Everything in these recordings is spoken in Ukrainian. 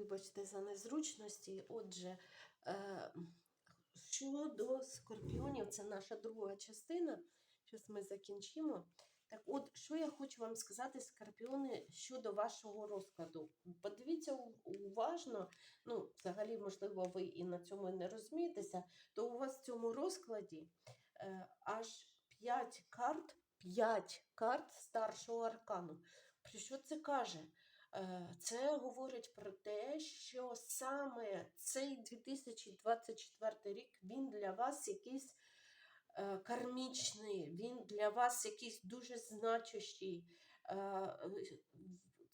Вибачте за незручності. Отже, е, щодо скорпіонів, це наша друга частина. Зараз ми закінчимо. Так от, що я хочу вам сказати, скорпіони, щодо вашого розкладу. Подивіться уважно, ну, взагалі, можливо, ви і на цьому не розумієтеся, то у вас в цьому розкладі е, аж 5 карт, 5 карт старшого аркану. Про що це каже? Е, Це говорить про те, що саме цей 2024 рік він для вас якийсь е, кармічний, він для вас якийсь дуже значущий. Е,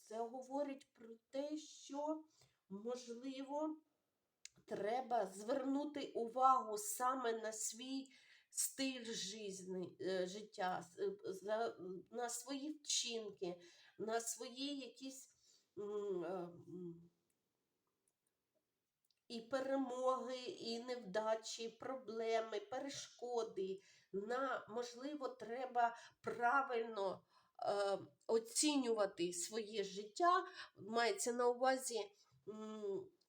Це говорить про те, що можливо треба звернути увагу саме на свій стиль жизни, життя, на свої вчинки, на свої якісь і перемоги, і невдачі, проблеми, перешкоди. На, можливо, треба правильно е, оцінювати своє життя. Мається на увазі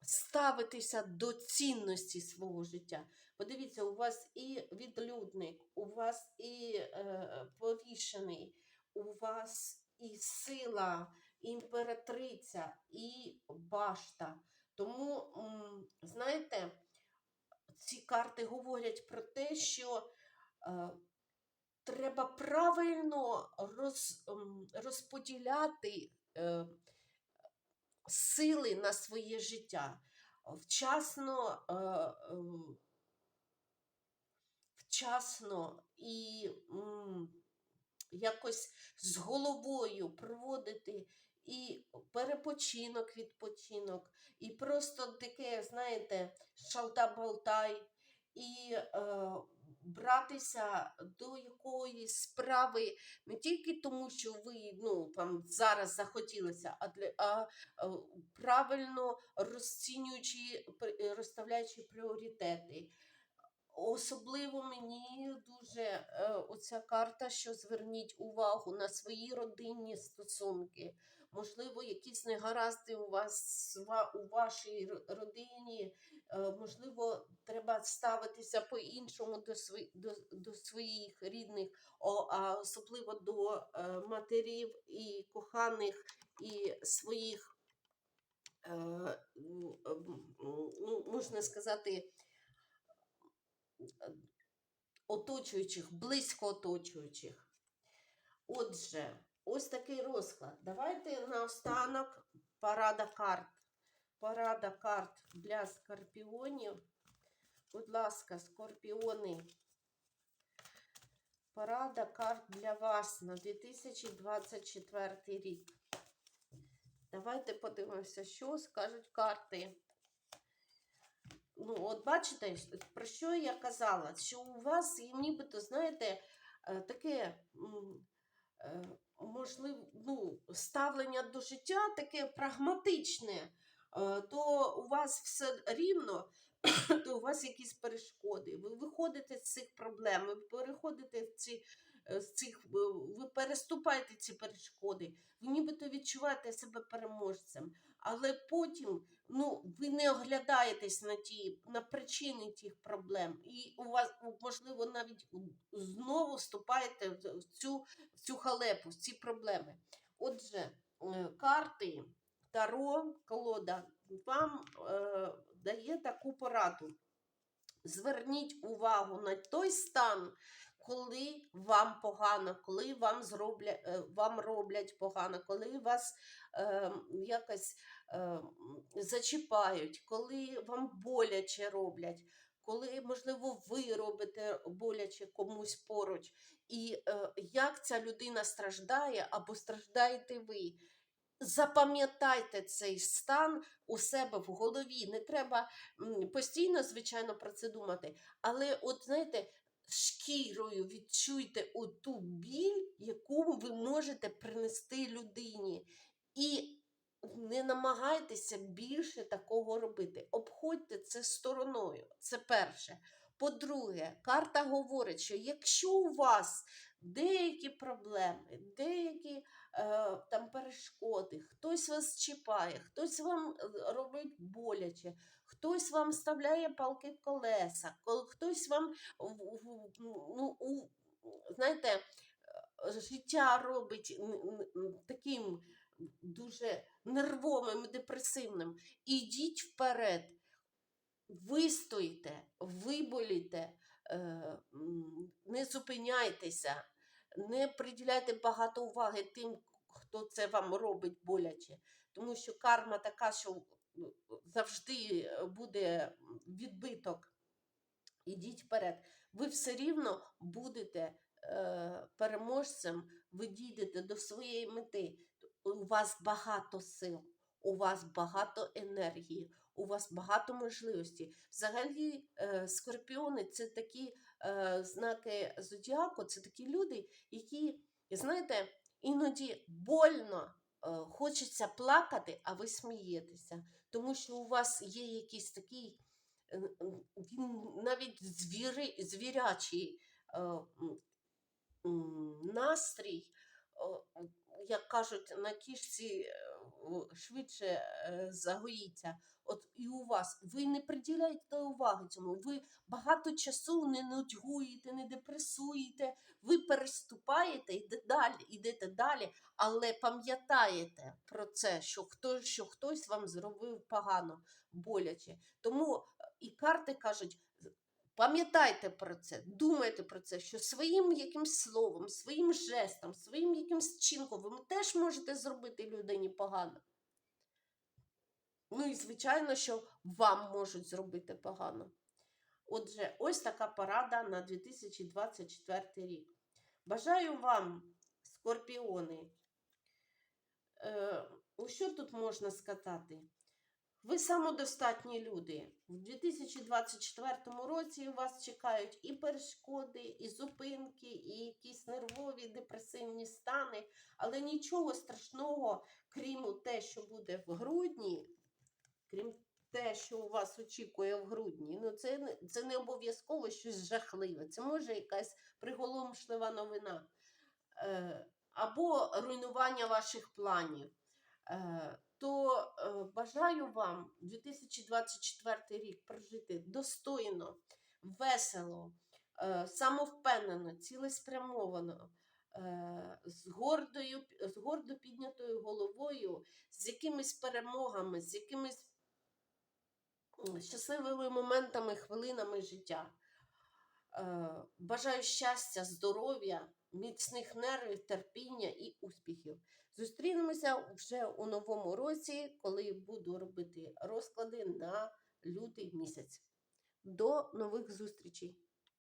ставитися до цінності свого життя. Подивіться, у вас і відлюдник, у вас і е, повішений, у вас і сила, імператриця, і башта. Тому, знаєте, ці карти говорять про те, що е, треба правильно роз, розподіляти е, сили на своє життя. Вчасно, е, е, вчасно і м, якось з головою проводити і перепочинок, відпочинок, і просто таке, знаєте, шалта-болтай, і е, братися до якоїсь справи не тільки тому, що ви ну, там, зараз захотілося, а, для, а е, правильно розцінюючи, розставляючи пріоритети. Особливо мені дуже е, оця карта, що зверніть увагу на свої родинні стосунки. Можливо, якісь негаразди у вас у вашій родині. Е, можливо, треба ставитися по-іншому до, свої, до, до своїх рідних, а особливо до е, матерів і коханих і своїх, е, ну, можна сказати, оточуючих, близько оточуючих. Отже, ось такий розклад. Давайте наостанок парада карт. Парада карт для скорпіонів. Будь ласка, скорпіони. Парада карт для вас на 2024 рік. Давайте подивимося, що скажуть карти. Ну, от бачите, про що я казала? Що у вас нібито, знаєте, е, таке е, можливо, ну, ставлення до життя таке прагматичне, е, то у вас все рівно, то у вас якісь перешкоди. Ви виходите з цих проблем, ви переходите в ці, е, з цих, е, ви переступаєте ці перешкоди, ви нібито відчуваєте себе переможцем. Але потім ну, ви не оглядаєтесь на ті на причини тих проблем, і у вас можливо навіть знову вступаєте в цю, в цю халепу, в ці проблеми. Отже, е, карти Таро колода вам е, дає таку пораду. Зверніть увагу на той стан, коли вам погано, коли вам зроблять, вам роблять погано, коли вас е, якось е, зачіпають, коли вам боляче роблять, коли, можливо, ви робите боляче комусь поруч, і е, як ця людина страждає або страждаєте ви. Запам'ятайте цей стан у себе в голові. Не треба постійно, звичайно, про це думати. Але, от знаєте, шкірою відчуйте оту біль, яку ви можете принести людині. І не намагайтеся більше такого робити. Обходьте це стороною. Це перше. По-друге, карта говорить, що якщо у вас деякі проблеми, деякі е, там перешкоди, хтось вас чіпає, хтось вам е, робить боляче, хтось вам вставляє палки в колеса, кол- хтось вам ну, у, знаєте, е, життя робить таким дуже нервовим, і депресивним. Ідіть вперед, вистоїте, виболіте, е, не зупиняйтеся, не приділяйте багато уваги тим, хто це вам робить боляче. Тому що карма така, що ну, завжди буде відбиток. Ідіть вперед. Ви все рівно будете е, переможцем, ви дійдете до своєї мети. У вас багато сил, у вас багато енергії, у вас багато можливостей. Взагалі, е, скорпіони це такі е, знаки зодіаку, це такі люди, які, знаєте, іноді больно е, хочеться плакати, а ви смієтеся. Тому що у вас є якийсь такий е, навіть звіри, звірячий е, настрій, як кажуть, на кішці е, швидше е, загоїться. От і у вас ви не приділяєте уваги цьому. Ви багато часу не нудьгуєте, не депресуєте, ви переступаєте, йдете далі, йдете далі, але пам'ятаєте про це, що хтось, що хтось вам зробив погано, боляче. Тому е, і карти кажуть. Пам'ятайте про це, думайте про це, що своїм якимсь словом, своїм жестом, своїм якимсь чинком ви теж можете зробити людині погано. Ну і звичайно, що вам можуть зробити погано. Отже, ось така порада на 2024 рік. Бажаю вам, скорпіони. Е, що тут можна сказати? Ви самодостатні люди. В 2024 році вас чекають і перешкоди, і зупинки, і якісь нервові депресивні стани, але нічого страшного, крім те, що буде в грудні, крім те, що у вас очікує в грудні, ну це, це не обов'язково щось жахливе. Це може якась приголомшлива новина. Е, або руйнування ваших планів. То е, бажаю вам 2024 рік прожити достойно, весело, е, самовпевнено, цілеспрямовано, е, з, гордою, з гордо піднятою головою, з якимись перемогами, з якимись щасливими моментами, хвилинами життя. Е, Бажаю щастя, здоров'я, міцних нервів, терпіння і успіхів. Зустрінемося вже у новому році, коли буду робити розклади на лютий місяць. До нових зустрічей!